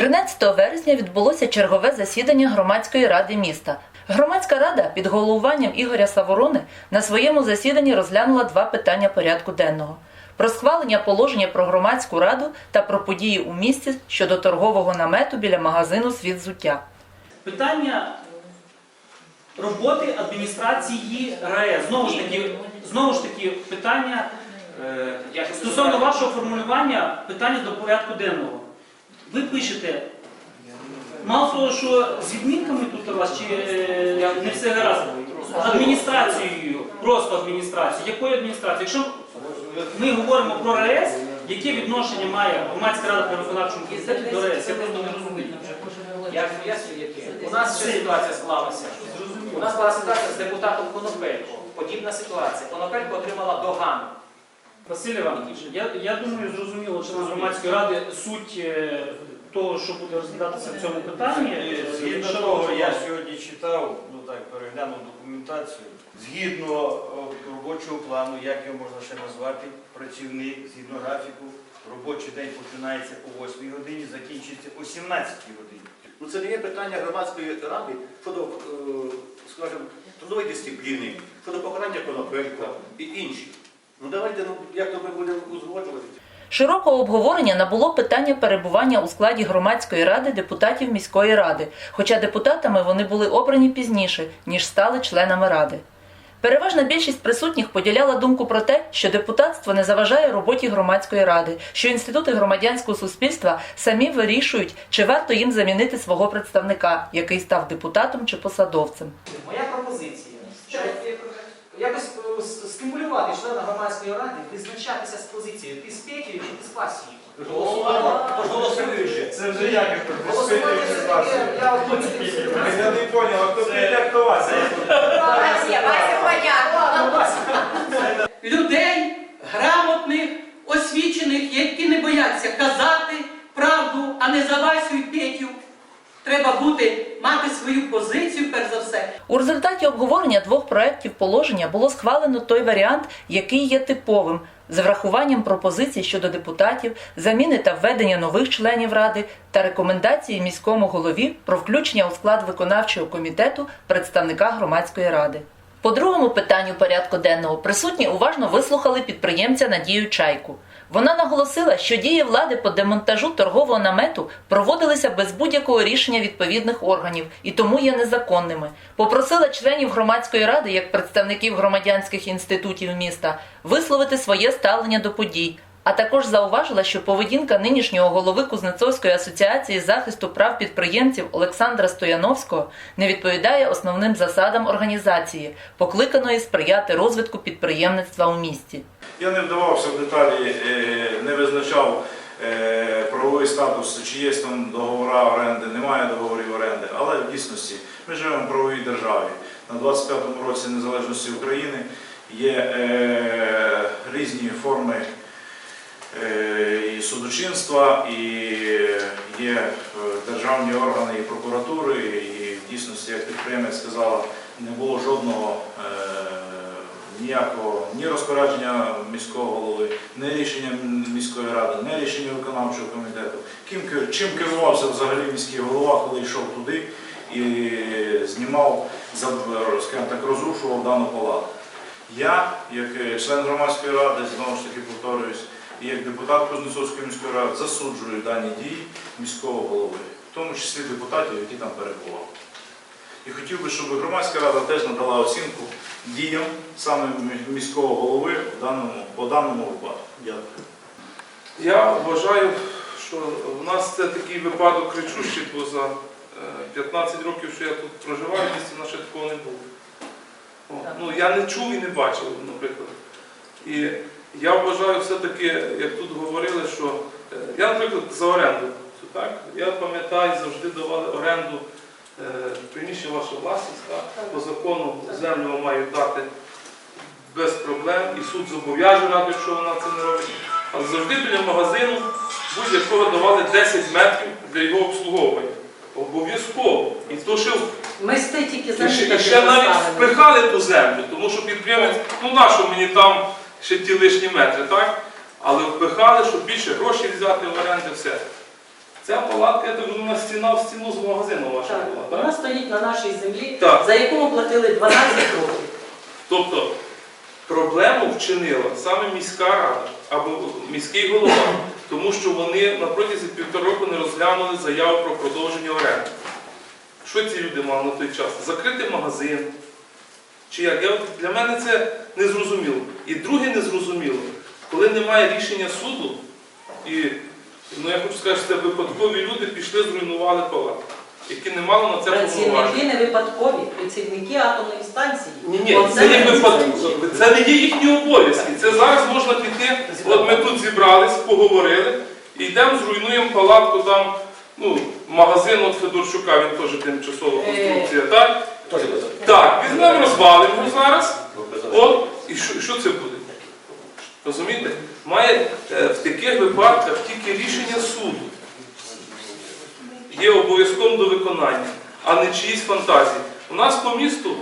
13 вересня відбулося чергове засідання громадської ради міста. Громадська рада під головуванням Ігоря Саворони на своєму засіданні розглянула два питання порядку денного: про схвалення положення про громадську раду та про події у місті щодо торгового намету біля магазину Світ взуття. Питання роботи адміністрації РАЕС. Знову ж таки, знову ж таки питання е, стосовно вашого формулювання питання до порядку денного. Ви пишете, мало того, що з відмінками тут у вас чи е, не все гаразд, адміністрацією, просто адміністрацією. Якою адміністрацією? Якщо ми говоримо про РАЕС, яке відношення має громадська рада при виконавчому комітеті до РАЕС? Я просто не розумію. Я поясню, яке. У нас ще ситуація склалася. У нас була ситуація з депутатом Конопелько. Подібна ситуація. Конопелько отримала догану. Василь Іванович, я, я думаю, зрозуміло, член громадської ради суть е, того, що буде розглядатися в цьому питанні. Е, Згідно що того, я сьогодні читав, ну так, переглянув документацію. Згідно о, робочого плану, як його можна ще назвати, працівник, згідно графіку, робочий день починається о 8 годині, закінчується о 17 годині. Ну це не є питання громадської ради щодо, е, скажімо, трудової дисципліни, щодо покарання конопелька і інші. Ну давайте, ну як то ми будемо узгоджувати. Широкого обговорення набуло питання перебування у складі громадської ради депутатів міської ради, хоча депутатами вони були обрані пізніше, ніж стали членами ради. Переважна більшість присутніх поділяла думку про те, що депутатство не заважає роботі громадської ради, що інститути громадянського суспільства самі вирішують, чи варто їм замінити свого представника, який став депутатом чи посадовцем. Моя пропозиція, щоб якось е, с- стимулювати члена громадської ради визначатися з позицією. Ти і Петєю чи ти з Пасією. Тож голосуй вже. Це вже як Голосування таке, я от Я не зрозумів, а хто піде, хто вас? людей грамотних, освічених, які не бояться казати правду, а не за Васю і Петю. Треба бути, мати свою позицію, перш за все. У результаті обговорення двох проєктів положення було схвалено той варіант, який є типовим, з врахуванням пропозицій щодо депутатів, заміни та введення нових членів ради та рекомендації міському голові про включення у склад виконавчого комітету представника громадської ради. По другому питанню порядку денного присутні уважно вислухали підприємця Надію Чайку. Вона наголосила, що дії влади по демонтажу торгового намету проводилися без будь-якого рішення відповідних органів і тому є незаконними. Попросила членів громадської ради, як представників громадянських інститутів міста, висловити своє ставлення до подій. А також зауважила, що поведінка нинішнього голови Кузнецовської асоціації захисту прав підприємців Олександра Стояновського не відповідає основним засадам організації, покликаної сприяти розвитку підприємництва у місті. Я не вдавався в деталі, е, не визначав е, правовий статус, чи є там договори оренди, немає договорів оренди, але в дійсності ми живемо в правовій державі. На 25-му році незалежності України є е, різні форми і судочинства, і є е, державні органи і прокуратури, і в дійсності, як підприємець сказала, не було жодного е, ніякого ні розпорядження міського голови, ні рішення міської ради, ні рішення виконавчого комітету. Ким, ки- чим керувався взагалі міський голова, коли йшов туди і знімав, скажімо так, розрушував дану палату. Я, як е, член громадської ради, знову ж таки повторююсь, і як депутат Кузнецовської міської ради засуджую дані дії міського голови, в тому числі депутатів, які там перебували. І хотів би, щоб громадська рада теж надала оцінку діям саме міського голови в даному, по даному випадку. Дякую. Я вважаю, що в нас це такий випадок кричущий, бо за е, 15 років, що я тут проживаю, в нас ще такого не було. Ну, я не чув і не бачив, наприклад. І я вважаю все-таки, як тут говорили, що е, я, наприклад, за оренду. Так? Я пам'ятаю, завжди давали оренду е, приміщення ваша власність. Так? По закону землю вам мають дати без проблем, і суд зобов'яже раду, якщо вона це не робить. Але завжди біля магазину будь-якого давали 10 метрів для його обслуговування. Обов'язково. І то ще, Ми тільки ще, ще навіть впихали ту землю, тому що підприємець, ну нащо мені там ще ті лишні метри, так? Але впихали, щоб більше грошей взяти в оренди, все. Ця палатка, я так розумію, стіна в стіну з магазину вашого Так, була, вона так? стоїть на нашій землі, Так. за яку ми платили 12 років. Тобто проблему вчинила саме міська рада або міський голова, тому що вони на протязі півтора року не розглянули заяву про продовження оренди. Що ці люди мали на той час? Закрити магазин. Чи як? Я, для мене це незрозуміло. І друге незрозуміло, коли немає рішення суду, і ну, я хочу сказати, що це випадкові люди пішли, зруйнували палатку, які не мали на це повноваження. Працівники не випадкові, працівники атомної станції. Ні, ні, це не випадково. Це не є їхні обов'язки. Це зараз можна піти. От ми тут зібрались, поговорили, і йдемо, зруйнуємо палатку там, ну, магазин от Федорчука, він теж тимчасова конструкція, так? Так, візьмемо, розвалимо зараз. От, і що, що це буде? Розумієте? Має е, в таких випадках тільки рішення суду. Є обов'язковим до виконання, а не чиїсь фантазії. У нас по місту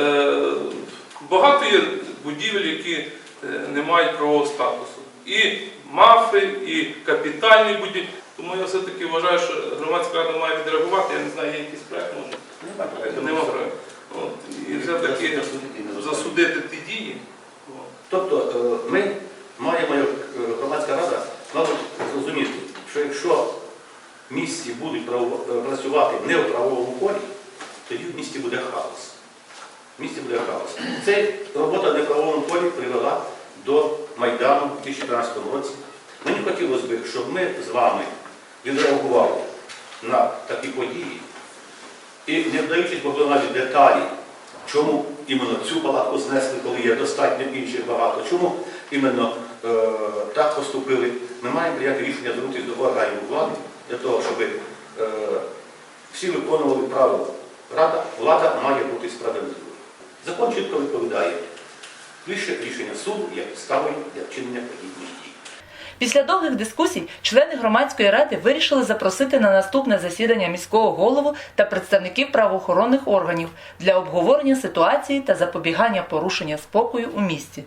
е, багато є будівель, які е, не мають правового статусу. І мафи, і капітальні будівлі. Тому я все-таки вважаю, що громадська рада має відреагувати. Я не знаю, є якийсь проект, може. Нема. І все-таки засудити ті дії. Тобто е, ми маємо, як е, громадська рада, мабуть, зрозуміти, що якщо в місті будуть е, працювати не в правовому полі, тоді в місті буде хаос. В місті буде хаос. Це робота не в правовому полі привела до Майдану у 2014 році. Мені хотілося б, щоб ми з вами відреагували на такі події і не вдаючись покладати деталі, чому іменно цю палатку знесли, коли є достатньо інших багато, чому іменно е, так поступили, ми маємо прийняти рішення звернутися до органів влади для того, щоб е, всі виконували правила. Рада, влада має бути справедливою. Закон чітко відповідає. Лише рішення суду як підставою для вчинення подібних дій. Після довгих дискусій члени громадської ради вирішили запросити на наступне засідання міського голову та представників правоохоронних органів для обговорення ситуації та запобігання порушення спокою у місті.